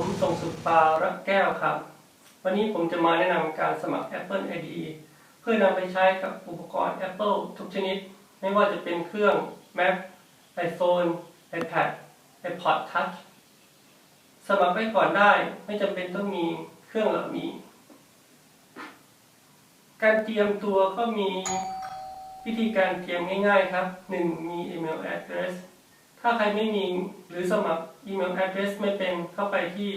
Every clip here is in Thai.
ผมส่งสุดปาระแก้วครับ วันนี้ผมจะมาแนะนำการสมัคร Apple ID เพื่อนำไปใช้กับอุปกรณ์ Apple ทุกชนิด ไม่ว่าจะเป็นเครื่อง Mac iPhone iPad iPod Touch สมัครไว้ก่อนได้ไม่จำเป็นต้องมีเครื่องเหล่านี้ การเตรียมตัวก็มีวิธีการเตรียมง่ายๆครับ 1. มี email address ถ้าใครไม่มีหรือสมัคร email address ไม่เป็นเข้าไปที่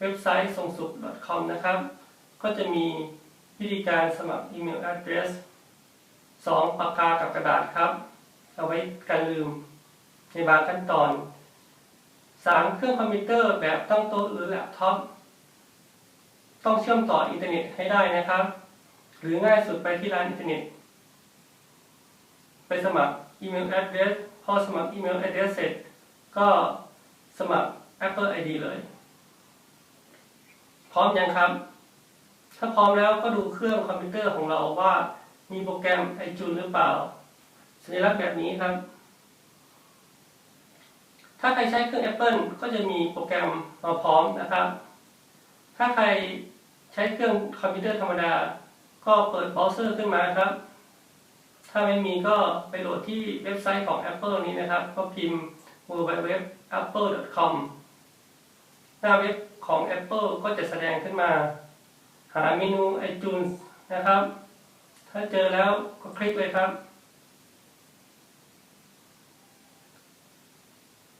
เว็บไซต์ส่งสุข .com นะครับ ก็จะมีวิธีการสมัคร email address 2. ปากกากับกระดาษครับ เอาไว้กันลืมในบางขั้นตอน 3. เครื่องคอมพิวเตอร์แบบตั้งโต๊ะหรือแล็ปท็อปต้องเชื่อมต่ออินเทอร์เน็ตให้ได้นะครับ หรือง่ายสุดไปที่ร้านอินเทอร์เน็ต ไปสมัครอีเมล address พอสมัครอีเมล address เสร็จ ก็ สมัคร Apple ID เลย พร้อมยังครับ ถ้าพร้อมแล้วก็ดูเครื่องคอมพิวเตอร์ของเราว่ามีโปรแกรม iTunes หรือเปล่า สัญลักษณ์แบบนี้ครับ ถ้าใครใช้เครื่อง Apple ก็จะมีโปรแกรมมาพร้อมนะครับ ถ้าใครใช้เครื่องคอมพิวเตอร์ธรรมดา ก็เปิดเบราว์เซอร์ขึ้นมาครับ ถ้าไม่มีก็ไปโหลดที่เว็บไซต์ของ Apple นี้นะครับ ก็พิมพ์ www.apple.com หน้าเว็บของ Apple ก็จะแสดงขึ้นมา หาเมนู iTunes นะครับ ถ้าเจอแล้วก็คลิกเลยครับ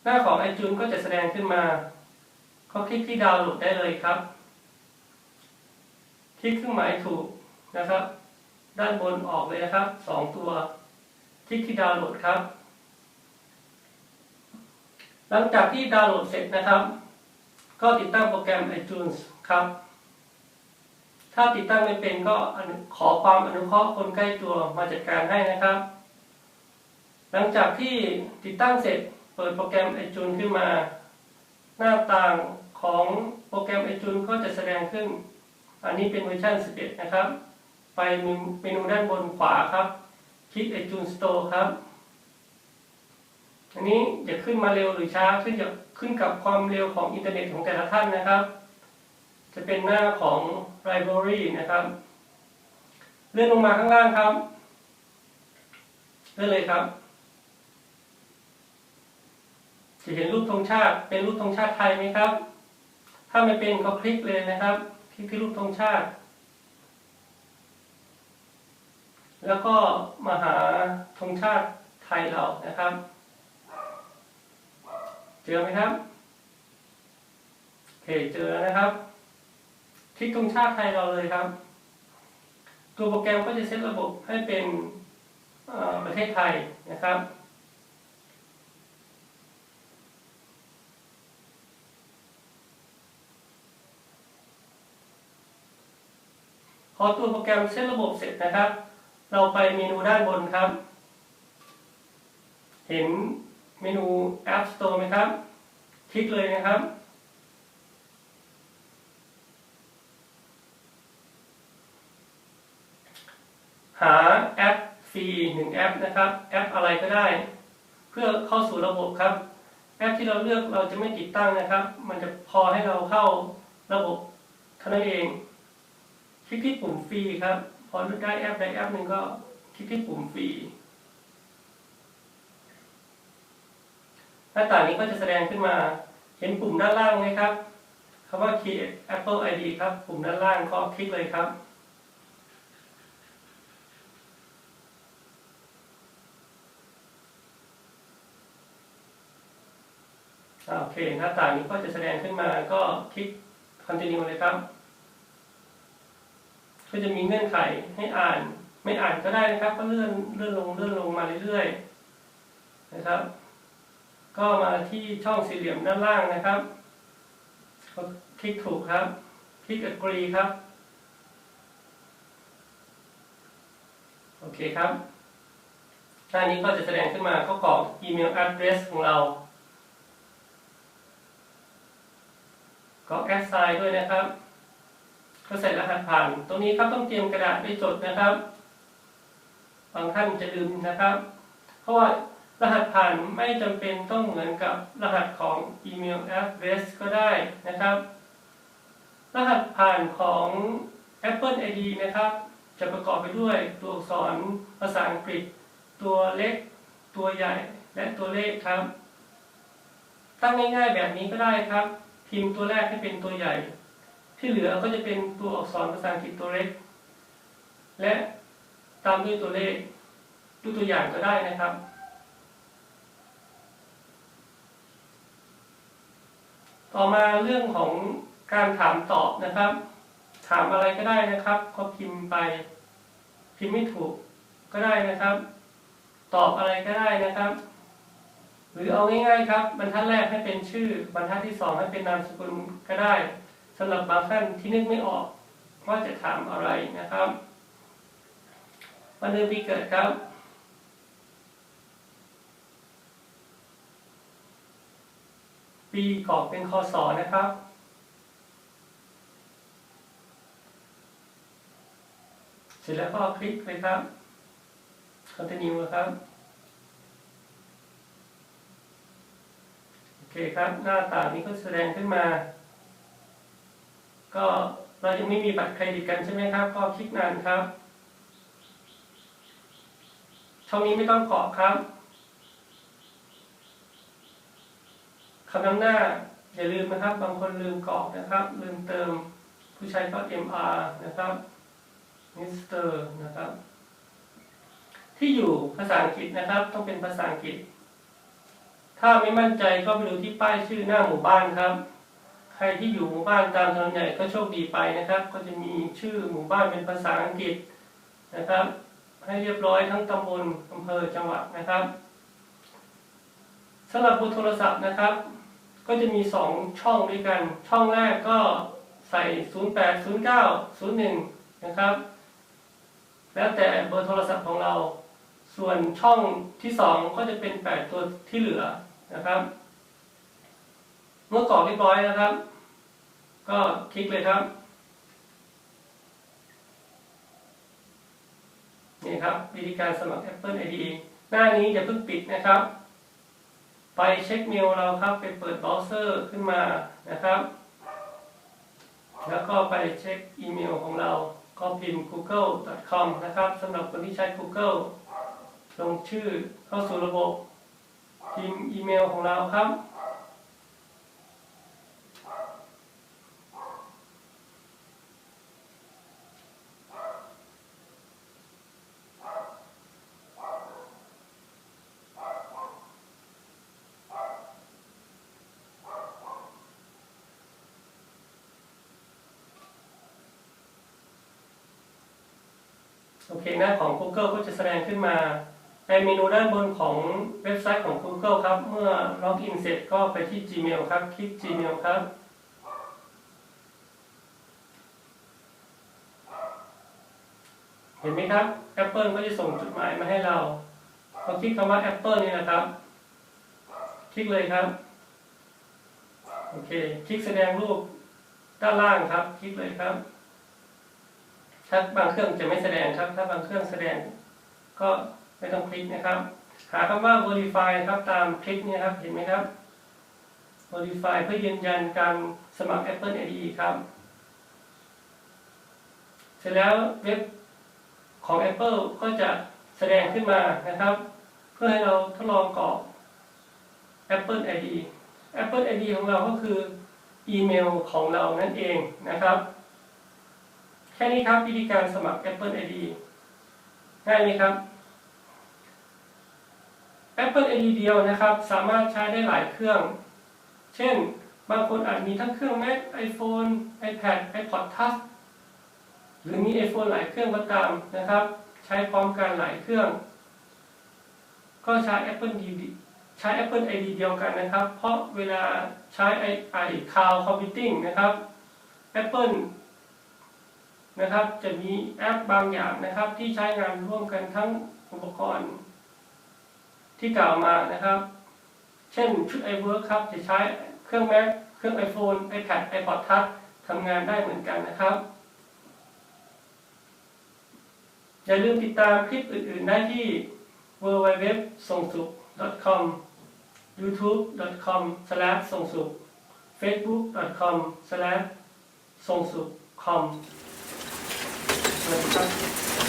หน้าของ iTunes ก็จะแสดงขึ้นมา ก็คลิกที่ดาวน์โหลดได้เลยครับ คลิกเครื่องหมายถูกนะครับ ด้านบนออกเลยนะครับสองตัว คลิกที่ดาวน์โหลดครับ หลังจากที่ดาวน์โหลดเสร็จนะครับ ก็ติดตั้งโปรแกรม iTunes ครับ ถ้าติดตั้งไม่เป็นก็ขอความอนุเคราะห์คนใกล้ตัวมาจัดการให้นะครับ หลังจากที่ติดตั้งเสร็จเปิดโปรแกรม iTunes ขึ้นมา หน้าต่างของโปรแกรม iTunes ก็จะแสดงขึ้น อันนี้เป็นเวอร์ชัน11 นะครับ ไปเมนูด้านบนขวาครับ คลิก iTunes Store ครับ อันนี้จะขึ้นมาเร็วหรือช้าขึ้นจะขึ้นกับความเร็วของอินเทอร์เน็ตของแต่ละท่านนะครับ จะเป็นหน้าของ Library นะครับ เลื่อนลงมาข้างล่างครับเลื่อนเลยครับ จะเห็นรูปธงชาติเป็นรูปธงชาติไทยไหมครับ ถ้าไม่เป็นก็คลิกเลยนะครับคลิกที่รูปธงชาติ แล้วก็มาหาธงชาติไทยเรานะครับ เจอไหมครับโอเคเจอแล้วนะครับคลิกธงชาติไทยเราเลยครับ ตัวโปรแกรมก็จะเซตระบบให้เป็นประเทศไทยนะครับพอตัวโปรแกรมเซตระบบเสร็จนะครับ เราไปเมนูด้านบนครับ เห็น เมนู App Store ไหมครับ คลิกเลยนะครับ หาแอปฟรีหนึ่งแอปนะครับ แอปอะไรก็ได้ เพื่อเข้าสู่ระบบครับ แอปที่เราเลือกเราจะไม่ติดตั้งนะครับ มันจะพอให้เราเข้าระบบเท่านั้นเอง คลิกที่ปุ่มฟรีครับ พอเลือกได้แอปใดแอปหนึ่งก็คลิกที่ปุ่มฟรี หน้าต่างนี้ก็จะแสดงขึ้นมา เห็นปุ่มด้านล่างไหมครับคำว่า Create Apple ID ครับ ปุ่มด้านล่างก็คลิกเลยครับโอเคหน้าต่างนี้ก็จะแสดงขึ้นมาก็คลิก continue เลยครับก็จะมีเงื่อนไขให้อ่าน ไม่อ่านก็ได้นะครับ ก็เลื่อนเลื่อนลงเลื่อนลงมาเรื่อยๆนะครับ ก็มาที่ช่องสี่เหลี่ยมด้านล่างนะครับก็คลิกถูกครับ คลิก agree ครับ โอเคครับ หน้านี้ก็จะแสดงขึ้นมาก็กรอกอีเมล address ของเรากรอก assign ด้วยนะครับก็ใส่รหัสผ่าน ตรงนี้ครับต้องเตรียมกระดาษไว้จดนะครับ บางท่านจะลืมนะครับ เพราะว่า รหัสผ่านไม่จำเป็นต้องเหมือนกับรหัสของอีเมล address ก็ได้นะครับ รหัสผ่านของ Apple ID นะครับ จะประกอบไปด้วยตัวอักษรภาษาอังกฤษ ตัวเล็ก ตัวใหญ่ และตัวเลขครับ ตั้งง่ายๆแบบนี้ก็ได้ครับ พิมพ์ตัวแรกให้เป็นตัวใหญ่ ที่เหลือก็จะเป็นตัวอักษรภาษาอังกฤษตัวเล็ก และตามด้วยตัวเลข ดูตัวอย่างก็ได้นะครับ ต่อมาเรื่องของการถามตอบนะครับ ถามอะไรก็ได้นะครับ ก็พิมพ์ไป พิมพ์ไม่ถูกก็ได้นะครับ ตอบอะไรก็ได้นะครับ หรือเอาง่ายๆครับ บรรทัดแรกให้เป็นชื่อ บรรทัดที่สองให้เป็นนามสกุลก็ได้สำหรับบางท่านที่นึกไม่ออกว่าจะถามอะไรนะครับวันเดือนปีเกิดครับ ปีกรอกเป็นคอสอนะครับ เสร็จแล้วก็คลิกเลยครับ continue นะครับ โอเคครับ หน้าต่างนี้ก็แสดงขึ้นมา ก็เรายังไม่มีบัตรเครดิตกันใช่ไหมครับ ก็คลิกนานครับช่องนี้ไม่ต้องกรอกครับ คำนำหน้าอย่าลืมนะครับ บางคนลืมกรอกนะครับ ลืมเติมผู้ใช้ก็ MR นะครับมิสเตอร์นะครับ ที่อยู่ภาษาอังกฤษนะครับ ต้องเป็นภาษาอังกฤษ ถ้าไม่มั่นใจก็ไปดูที่ป้ายชื่อหน้าหมู่บ้านครับ ใครที่อยู่หมู่บ้านตามถนนใหญ่ก็โชคดีไปนะครับ ก็จะมีชื่อหมู่บ้านเป็นภาษาอังกฤษนะครับ ให้เรียบร้อยทั้งตำบลอำเภอจังหวัดนะครับสำหรับบอร์โทรศัพท์นะครับ ก็จะมี 2 ช่องด้วยกัน ช่องแรกก็ใส่ 080901 นะครับ แล้วแต่เบอร์โทรศัพท์ของเรา ส่วนช่องที่ 2 ก็จะเป็น 8 ตัวที่เหลือนะครับ เมื่อกรอกเรียบร้อยนะครับ ก็คลิกเลยครับ นี่ครับวิธีการสมัคร Apple ID หน้านี้อย่าเพิ่งปิดนะครับ ไปเช็คเมลเราครับไปเปิดเบราว์เซอร์ขึ้นมานะครับ แล้วก็ไปเช็คอีเมลของเราก็พิมพ์ google.com นะครับสำหรับคนที่ใช้ Google ลงชื่อเข้าสู่ระบบ พิมพ์อีเมลของเราครับ โอเคหน้าของ Google ก็จะแสดงขึ้นมาในเมนูด้านบนของเว็บไซต์ของ Google ครับ เมื่อล็อกอินเสร็จก็ไปที่ Gmail ครับ คลิก Gmail ครับ เห็นไหมครับ Apple ก็จะส่งจดหมายมาให้เราพอคลิกคำว่า Apple นี่นะครับ คลิกเลยครับ โอเค คลิกแสดงรูปด้านล่างครับ คลิกเลยครับ ถ้าบางเครื่องจะไม่แสดงครับ ถ้าบางเครื่องแสดง ก็ไม่ต้องคลิกนะครับ หาคำว่า verify ครับตามคลิกนี้ครับ เห็นไหมครับ verify เพื่อยืนยันการสมัคร Apple ID ครับ เสร็จแล้วเว็บของ Apple ก็จะแสดงขึ้นมานะครับ เพื่อให้เราทดลองกรอก Apple ID Apple ID ของเราก็คืออีเมลของเรานั่นเองนะครับ ค่นี้ครับวิธีการสมัคร Apple ID ง่ายไหมครับ Apple ID เดียวนะครับ สามารถใช้ได้หลายเครื่อง เช่น บางคนอาจมีทั้งเครื่อง Mac iPhone iPad iPod Touch หรือมี iPhone หลายเครื่องก็ตามนะครับ ใช้พร้อมกันหลายเครื่อง ก็ใช้ Apple ID ใช้ Apple ID เดียวกันนะครับ เพราะเวลาใช้ไอไอ Cloud Computing นะครับ Apple นะครับ จะมีแอปบางอย่างนะครับ ที่ใช้งานร่วมกันทั้งอุปกรณ์ ที่กล่าวมานะครับ เช่นชุด iWork ครับจะใช้เครื่อง Mac เครื่อง iPhone iPad iPod Touch ทำงานได้เหมือนกันนะครับ อย่าลืมติดตามคลิปอื่น ๆ ได้ที่ www ส่งสุข com youtube com slash ส่งสุข facebook com slash ส่งสุขค 来你站起